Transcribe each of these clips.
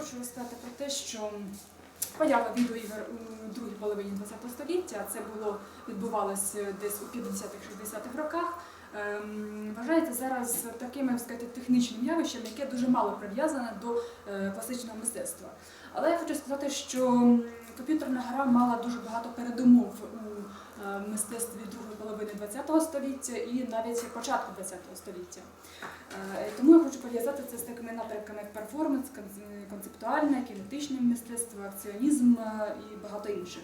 хочу розказати про те, що поява відеоігр у другій половині ХХ століття, це було відбувалося десь у 50-х-60-х роках. Ем, Вважається зараз таким сказати, технічним явищем, яке дуже мало прив'язане до е, класичного мистецтва. Але я хочу сказати, що комп'ютерна гра мала дуже багато передумов у е, мистецтві другої половини ХХ століття і навіть початку ХХ століття. Е, Тому я хочу пов'язати це з такими напрямками, як перформанс, концептуальне, кінетичне мистецтво, акціонізм і багато інших.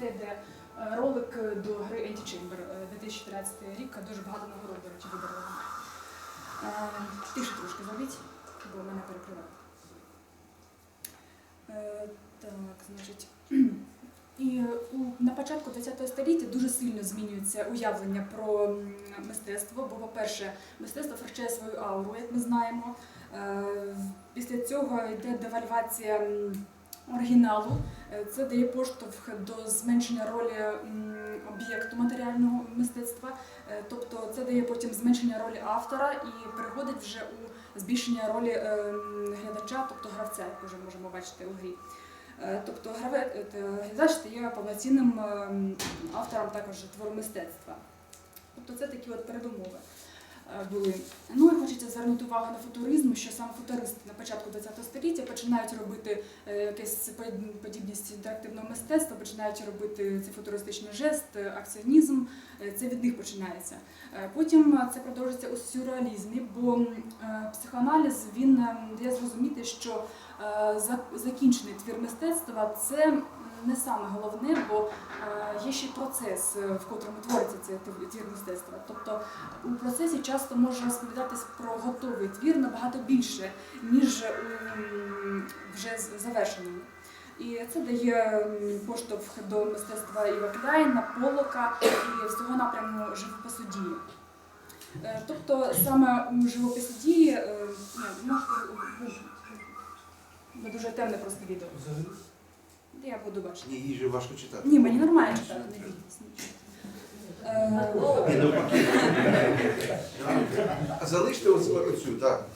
Це йде ролик до гри Antichamber, е, 2013 рік, дуже багато нагород, до речі, виборола. Е, Тише трошки зробіть, бо мене перекриває. Е, Так, значить. І на початку ХХ століття дуже сильно змінюється уявлення про мистецтво, бо, по-перше, мистецтво втрачає свою ауру, як ми знаємо. Е, Після цього йде девальвація оригіналу. Е, Це дає поштовх до зменшення ролі об'єкту матеріального мистецтва. Е, Тобто це дає потім зменшення ролі автора і переходить вже у збільшення ролі е, глядача, тобто гравця, як вже можемо бачити у грі. Тобто глядач стає повноцінним ем, автором також твору мистецтва. Тобто це такі от передумови були. Ну і хочеться звернути увагу на футуризм, що саме футуристи на початку ХХ століття починають робити е, якесь подібність інтерактивного мистецтва, починають робити цей футуристичний жест, е, акціонізм. Е, Це від них починається. Е, Потім е, це продовжується у сюрреалізмі, бо е, психоаналіз він е, дає зрозуміти, що е, закінчений твір мистецтва це не саме головне, бо е, є ще процес, е, в котрому твориться цей твір- мистецтва. Тобто у процесі часто може розповідатись про готовий твір набагато більше, ніж у вже завершеному. І це дає поштовх до мистецтва Іва Кляйна, Полока і всього напряму живопису дії. Е, Тобто саме у живописі дії, е, ну, дуже темне просто відео. Я буду бачити. Ні, їй же важко читати. Ні, мені нормально читати, не бійтесь. Ні, навпаки. А залиште оцю, оцю, так.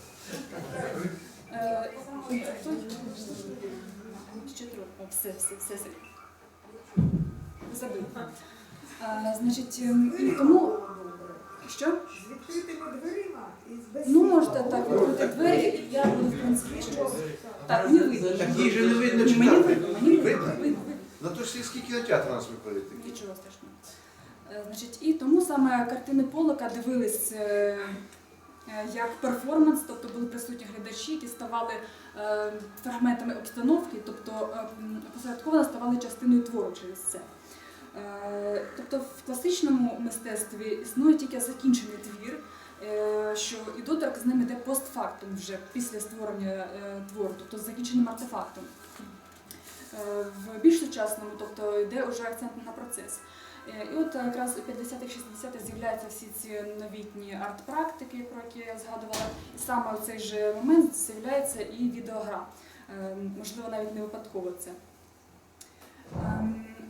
Е, тут ще трохи. Все, все, все, все. Забив. Е, Значить, ем, і тому що? З відкритими дверима і з без Ну, можете так відкрити двері, я буду, в принципі, що... Так, не видно. Так їй же не видно Ні, мені читати. видно, мені видно, Видно? Ну то ж сільський кінотеатр у нас виходить такий. Нічого страшного. Е, Значить, і тому саме картини Полока дивились е, е, як перформанс, тобто були присутні глядачі, які ставали е, фрагментами обстановки, тобто е, м, опосередковано ставали частиною твору через це. Е, Тобто в класичному мистецтві існує тільки закінчений твір, що і з ним іде постфактум вже після створення е, твору, тобто з закінченим артефактом. Е, В більш сучасному, тобто йде вже акцент на процес. Е, І от якраз у 50-х, 60-х з'являються всі ці новітні арт-практики, про які я згадувала. І саме в цей же момент з'являється і відеогра. Е, Можливо, навіть не випадково це.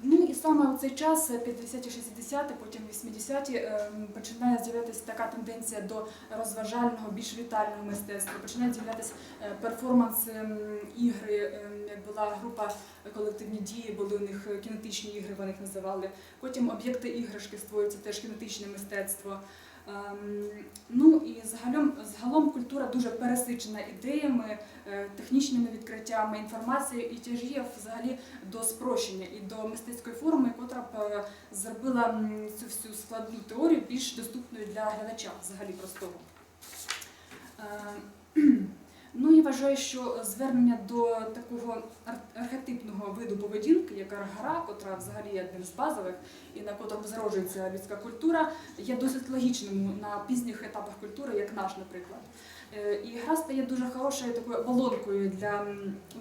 Ну і саме у цей час, 50-ті, 60-ті, потім 80-ті, ем, починає з'являтися така тенденція до розважального, більш вітального мистецтва. Починають з'являтися е, перформанси, ігри, як була група колективні дії, були у них е, кінетичні ігри, вони їх називали. Потім об'єкти іграшки створюються теж кінетичне мистецтво. Ем, Ну і загалом, загалом культура дуже пересичена ідеями, е, технічними відкриттями, інформацією і тяжіє взагалі до спрощення і до мистецької форми, котра б е, зробила цю всю складну теорію більш доступною для глядача, взагалі простого. Ну і вважаю, що звернення до такого ар- архетипного виду поведінки, як гра, котра взагалі є одним з базових і на котрому зароджується людська культура, є досить логічним на пізніх етапах культури, як наш, наприклад. Е, І гра стає дуже хорошою такою оболонкою для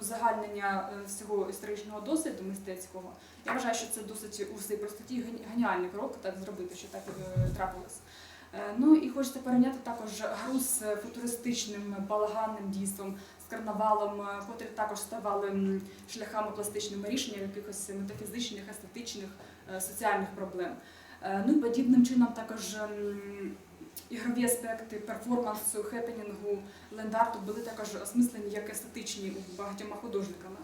узагальнення е, всього історичного досвіду мистецького. Я вважаю, що це досить у всій простоті геніальний крок так зробити, що так е, трапилось. Е, Ну і хочеться порівняти також гру з футуристичним балаганним дійством, з карнавалом, е, котрі також ставали шляхами пластичними рішення якихось метафізичних, естетичних, е, соціальних проблем. Ну і подібним чином також ігрові аспекти перформансу, хепенінгу, ленд-арту були також осмислені як естетичні у багатьма художниками.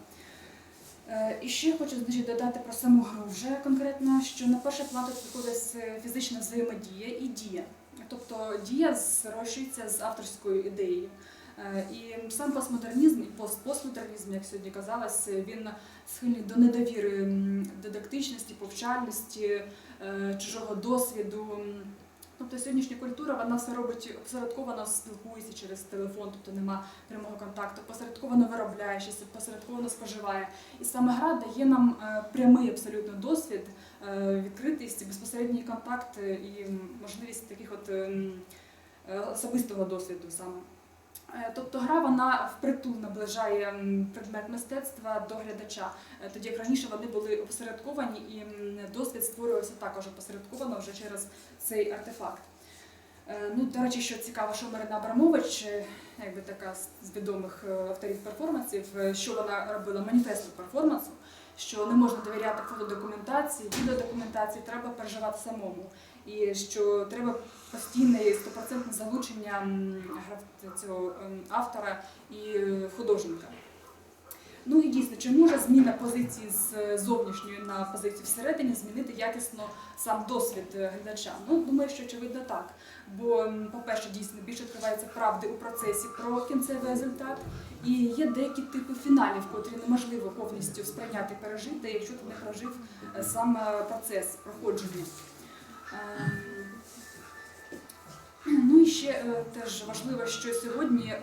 І ще хочу значить, додати про саму гру вже конкретно, що на перший план тут фізична взаємодія і дія. Тобто дія зрощується з авторською ідеєю. Е, І сам постмодернізм і постпостмодернізм, як сьогодні казалось, він схильний до недовіри дидактичності, повчальності, е, чужого досвіду. Тобто сьогоднішня культура вона все робить посередковано спілкується через телефон, тобто нема прямого контакту, посередковано виробляє щось, посередковано споживає. І саме гра дає нам е, прямий абсолютно досвід, е, відкритість, безпосередній контакт е, і можливість таких от ем, особистого досвіду саме. Е, Тобто гра вона впритул наближає предмет мистецтва до глядача, Е, тоді як раніше вони були опосередковані і досвід створювався також опосередковано вже через цей артефакт. Е, Ну, до речі, що цікаво, що Марина Абрамович, якби така з- відомих авторів перформансів, що вона робила маніфесту перформансу, що не можна довіряти фотодокументації, відеодокументації, треба переживати самому. І що треба постійне стопроцентне залучення цього ем, автора і е, художника. Ну і дійсно, чи може зміна позиції з е, зовнішньої на позицію всередині змінити якісно сам досвід е, глядача? Ну, думаю, що очевидно так. Бо, по-перше, дійсно більше відкривається правди у процесі про кінцевий результат. І є деякі типи фіналів, котрі неможливо повністю сприйняти, пережити, якщо ти не прожив сам процес проходження. Ем, Ну і ще е, теж важливо, що сьогодні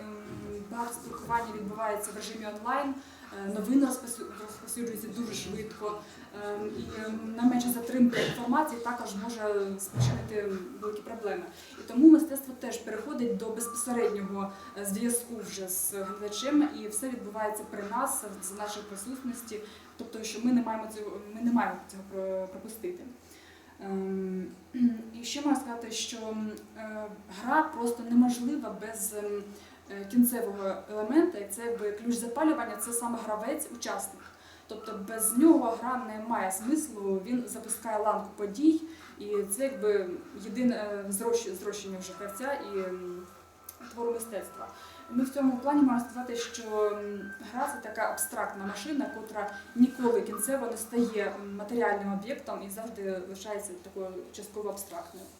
багато спілкування відбувається в режимі онлайн. Е, Новини розповсюджуються дуже швидко, Ем, і ем, найменша затримка інформації також може спричинити великі проблеми. І тому мистецтво теж переходить до безпосереднього е, зв'язку вже з глядачем, і все відбувається при нас з нашої присутності, тобто, що ми не маємо цього, ми не маємо цього пропустити. Ем, І ще можна сказати, що е, гра просто неможлива без ем, е, кінцевого елемента, і це якби ключ запалювання, це саме гравець, учасник. Тобто без нього гра не має смислу, він запускає ланку подій, і це якби єдине е, зрощення вже гравця і твору мистецтва. Ми в цьому плані маємо сказати, що гра це така абстрактна машина, котра ніколи кінцево не стає матеріальним об'єктом і завжди лишається такою частково абстрактною.